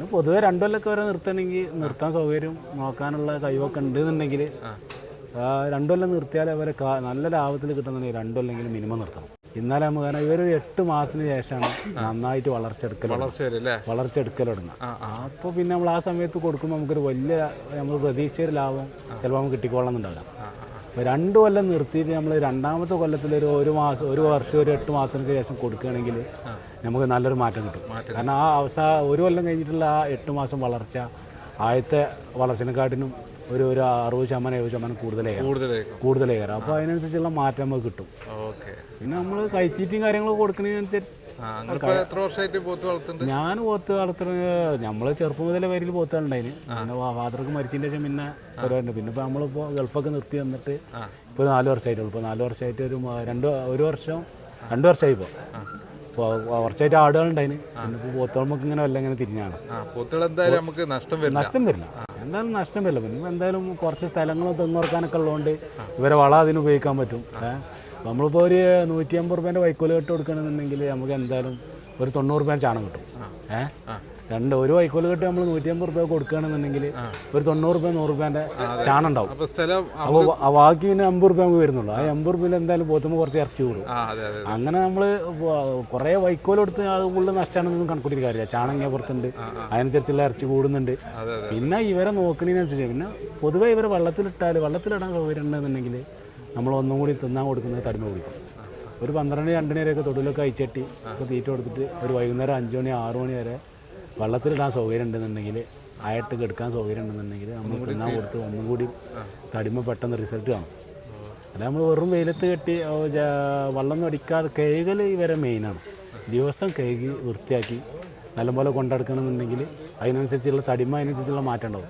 പിന്നെ പൊതുവെ രണ്ടു കൊല്ലൊക്കെ വരെ നിർത്തണമെങ്കിൽ നിർത്താൻ സൗകര്യം നോക്കാനുള്ള കഴിവൊക്കെ ഉണ്ട് എന്നുണ്ടെങ്കിൽ രണ്ടു കൊല്ലം നിർത്തിയാൽ അവരെ നല്ല ലാഭത്തിൽ കിട്ടുന്നുണ്ടെങ്കിൽ രണ്ടു കൊല്ലെങ്കിലും മിനിമം നിർത്തണം. ഇന്നലെ നമുക്ക് കാരണം ഇവർ എട്ട് മാസത്തിന് ശേഷമാണ് നന്നായിട്ട് വളർച്ചെടുക്കൽ വളർച്ചെടുക്കൽ തുടങ്ങുക അപ്പോൾ പിന്നെ നമ്മൾ ആ സമയത്ത് കൊടുക്കുമ്പോൾ നമുക്കൊരു വലിയ നമ്മൾ പ്രതീക്ഷിച്ച ലാഭം ചിലപ്പോൾ നമുക്ക് കിട്ടിക്കൊള്ളുന്നുണ്ടാവില്ല അപ്പോൾ രണ്ട് കൊല്ലം നിർത്തിയിട്ട് നമ്മൾ രണ്ടാമത്തെ കൊല്ലത്തിൽ ഒരു ഒരു മാസം ഒരു വർഷം ഒരു എട്ട് മാസത്തിന് ശേഷം കൊടുക്കുകയാണെങ്കിൽ നമുക്ക് നല്ലൊരു മാറ്റം കിട്ടും. കാരണം ആ അവസാന ഒരു കൊല്ലം കഴിഞ്ഞിട്ടുള്ള ആ എട്ട് മാസം വളർച്ച ആദ്യത്തെ വളർച്ചനെക്കാട്ടിനും ഒരു ഒരു അറുപത് ശതമാനം എഴുപത് ശതമാനം കൂടുതലായി കൂടുതലേക്കും കൂടുതലായി കയറാം അപ്പോൾ അതിനനുസരിച്ചുള്ള മാറ്റം നമുക്ക് കിട്ടും. പിന്നെ നമ്മൾ കൈത്തീറ്റും കാര്യങ്ങളും കൊടുക്കുന്നതിനനുസരിച്ച് പോത്ത് ഞാൻ പോത്ത് വളർത്തുന്നത് നമ്മൾ ചെറുപ്പം മുതലേ പേരിൽ പോത്തുണ്ടായിന് പിന്നെ ഫാദർക്ക് മരിച്ചതിന് ശേഷം പിന്നെ പരിപാടി പിന്നെ ഇപ്പോൾ നമ്മളിപ്പോൾ ഗൾഫൊക്കെ നിർത്തി വന്നിട്ട് ഇപ്പോൾ നാല് വർഷമായിട്ടുള്ളൂ ഇപ്പോൾ നാല് വർഷമായിട്ട് ഒരു രണ്ട് ഒരു വർഷം രണ്ട് വർഷമായി ഇപ്പോൾ ഇപ്പോൾ കുറച്ചായിട്ട് ആടുകളുണ്ടായിന് പിന്നെ ഇപ്പോൾ പോത്തുകൾക്ക് ഇങ്ങനെ വല്ല ഇങ്ങനെ തിരിഞ്ഞാണ്. പോത്തുകൾ എന്തായാലും നമുക്ക് നഷ്ടം വരില്ല. നഷ്ടം വരില്ല. എന്തായാലും നഷ്ടം വരില്ല പിന്നെ എന്തായാലും കുറച്ച് സ്ഥലങ്ങൾ തെങ്ങുറക്കാനൊക്കെ ഉള്ളതുകൊണ്ട് ഇവരെ വള അതിന് ഉപയോഗിക്കാൻ പറ്റും. നമ്മളിപ്പോൾ ഒരു നൂറ്റി അമ്പത് റുപ്യേന്റെ വൈക്കോൽ കെട്ട് കൊടുക്കണമെന്നുണ്ടെങ്കിൽ നമുക്ക് എന്തായാലും ഒരു തൊണ്ണൂറ് റുപ്യ ചാണം കിട്ടും. ഏഹ് രണ്ട് ഒരു വൈക്കോൽ കെട്ടി നമ്മൾ നൂറ്റി അമ്പത് റുപ്യ കൊടുക്കുകയാണെന്നുണ്ടെങ്കിൽ ഒരു തൊണ്ണൂറ് റുപ്യ നൂറ് റുപ്യന്റെ ചാണം ഉണ്ടാവും അപ്പോൾ ബാക്കി പിന്നെ അമ്പത് റുപ്യ നമുക്ക് വരുന്നുള്ളൂ. ആ എൺപത് റുപ്യയിൽ എന്തായാലും പോത്തുമ്പോൾ കുറച്ച് ഇറച്ചി കൂടും. അങ്ങനെ നമ്മൾ കുറേ വൈക്കോൽ കൊടുത്ത് അത് ഫുള്ള് നഷ്ടമാണെന്നൊന്നും കണക്കൂട്ടിയിട്ട് കാര്യമില്ല. ചാണം ഇങ്ങനെ പുറത്തുണ്ട്. അതിനനുസരിച്ചുള്ള ഇറച്ചി കൂടുന്നുണ്ട്. പിന്നെ ഇവരെ നോക്കണതിനനുസരിച്ച് പിന്നെ പൊതുവെ ഇവരെ വെള്ളത്തിലിട്ടാൽ വെള്ളത്തിലിടാൻ സൗകര്യമുണ്ടെന്നുണ്ടെങ്കിൽ നമ്മൾ ഒന്നും കൂടി തിന്നാൻ കൊടുക്കുന്നത് തടിമ കുടിക്കും. ഒരു പന്ത്രണ്ട് രണ്ട് മണി വരെയൊക്കെ തൊടിലൊക്കെ അയച്ചട്ടി ഒക്കെ തീറ്റ കൊടുത്തിട്ട് ഒരു വൈകുന്നേരം അഞ്ച് മണി ആറ് മണി വരെ വെള്ളത്തിലിടാൻ സൗകര്യം ഉണ്ടെന്നുണ്ടെങ്കിൽ ആയിട്ട് കെടുക്കാൻ സൗകര്യം ഉണ്ടെന്നുണ്ടെങ്കിൽ നമ്മൾ തിന്നാൻ കൊടുത്ത് ഒന്നും കൂടി തടിമ പെട്ടെന്ന് റിസൾട്ട് കാണും. അല്ല നമ്മൾ വെറും വെയിലത്ത് കെട്ടി വള്ളം അടിക്കാതെ കഴുകൽ ഇവരെ മെയിനാണ് ദിവസം കഴുകി വൃത്തിയാക്കി നല്ലപോലെ കൊണ്ടെടുക്കണമെന്നുണ്ടെങ്കിൽ അതിനനുസരിച്ചുള്ള തടിമ അതിനനുസരിച്ചുള്ള മാറ്റം ഉണ്ടാവും.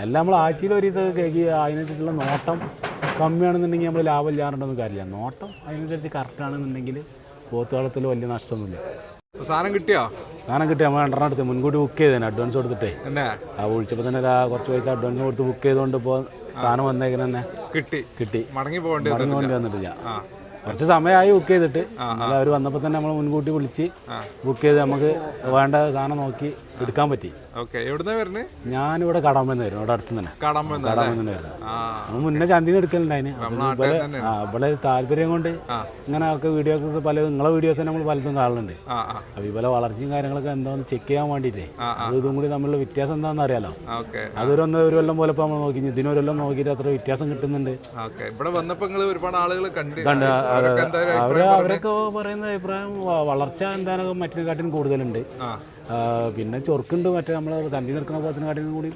അല്ല നമ്മൾ ആഴ്ചയിൽ ഒരു ദിവസം കഴുകി അതിനനുസരിച്ചുള്ള നോട്ടം കമ്മിയാണെന്നുണ്ടെങ്കിൽ നമ്മൾ ലാഭം ഇല്ലാറുണ്ടെന്ന് കാര്യമില്ല. നോട്ടം അതിനനുസരിച്ച് കറക്റ്റ് ആണെന്നുണ്ടെങ്കിൽ പോത്തുകാലത്തിൽ വലിയ നഷ്ടമൊന്നുമില്ല. സാധനം കിട്ടിയോ? സാധനം കിട്ടി. നമ്മൾ രണ്ടെണ്ണം എടുത്ത് മുൻകൂട്ടി ബുക്ക് ചെയ്തേനെ അഡ്വാൻസ് കൊടുത്തിട്ടേ. ആ വിളിച്ചപ്പോൾ തന്നെ കുറച്ച് പൈസ അഡ്വാൻസ് കൊടുത്ത് ബുക്ക് ചെയ്തുകൊണ്ട് ഇപ്പോൾ സാധനം വന്നേക്കുന്ന തന്നെ. കിട്ടി. കിട്ടി. മടങ്ങി പോകേണ്ടി മടങ്ങി വന്നിട്ടില്ല. കൊണ്ട് വന്നിട്ടില്ല കുറച്ച് സമയമായി ബുക്ക് ചെയ്തിട്ട്. അവർ വന്നപ്പോൾ തന്നെ നമ്മൾ മുൻകൂട്ടി വിളിച്ച് ബുക്ക് ചെയ്ത് നമുക്ക് വേണ്ട സാധനം നോക്കി എടുക്കാൻ പറ്റി. ഓക്കെ എവിടുന്നാ വരുന്നത് ഞാനിവിടെ കടമ്പെന്ന് വരും ഇവിടെ അടുത്ത് തന്നെ. കടമ്പെന്ന് ആ. മുന്നേ ചന്തിന്ന് എടുക്കലുണ്ടായിന് ഇവിടെ താല്പര്യം കൊണ്ട് ഇങ്ങനെ ഒക്കെ വീഡിയോസ് പല നിങ്ങളെ വീഡിയോസ് നമ്മൾ പലതും കാണുന്നുണ്ട് അപ്പൊ ഇവിടെ വളർച്ചയും കാര്യങ്ങളൊക്കെ എന്താന്ന് ചെക്ക് ചെയ്യാൻ വേണ്ടിയിട്ടേ. അത് ഇതും കൂടി തമ്മിലുള്ള വ്യത്യാസം എന്താണെന്ന് അറിയാലോ? അതൊരു ഒന്ന് ഒരു കൊല്ലം പോലെ നമ്മൾ നോക്കി ഇതിനൊരു കൊല്ലം നോക്കിയിട്ട് അത്ര വ്യത്യാസം കിട്ടുന്നുണ്ട്. ഇവിടെ വന്നപ്പോ ഒരുപാട് ആളുകൾ കണ്ട് അവർ അവരൊക്കെ പറയുന്ന അഭിപ്രായം വളർച്ച എന്താണ് മറ്റിനെക്കാട്ടിലും കൂടുതലുണ്ട്. ആ. ആ, പിന്നെ ചൊറുക്കുണ്ട് മറ്റേ നമ്മളെ സന്ധി നിൽക്കുന്ന പോത്തിനെക്കാട്ടിലും കൂടി.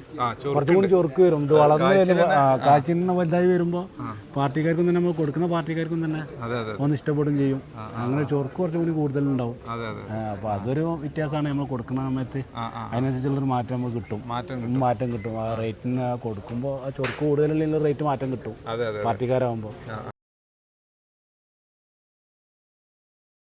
കുറച്ചും കൂടി ചൊറുക്ക് വരും. ഇത് വളർന്നു വരുമ്പോൾ കാച്ചിന് വലുതായി വരുമ്പോൾ പാർട്ടിക്കാർക്കും തന്നെ നമ്മൾ കൊടുക്കുന്ന പാർട്ടിക്കാർക്കും തന്നെ ഒന്ന് ഇഷ്ടപ്പെടും ചെയ്യും. അങ്ങനെ ചൊറുക്ക് കുറച്ചും കൂടി കൂടുതലുണ്ടാവും. അപ്പോൾ അതൊരു വ്യത്യാസമാണ് നമ്മൾ കൊടുക്കുന്ന സമയത്ത്. അതിനനുസരിച്ചുള്ളൊരു മാറ്റം നമുക്ക് കിട്ടും. മാറ്റം കിട്ടും. ആ റേറ്റിന് കൊടുക്കുമ്പോൾ ആ ചൊറുക്ക് കൂടുതലുള്ള റേറ്റ് മാറ്റം കിട്ടും. പാർട്ടിക്കാരാകുമ്പോൾ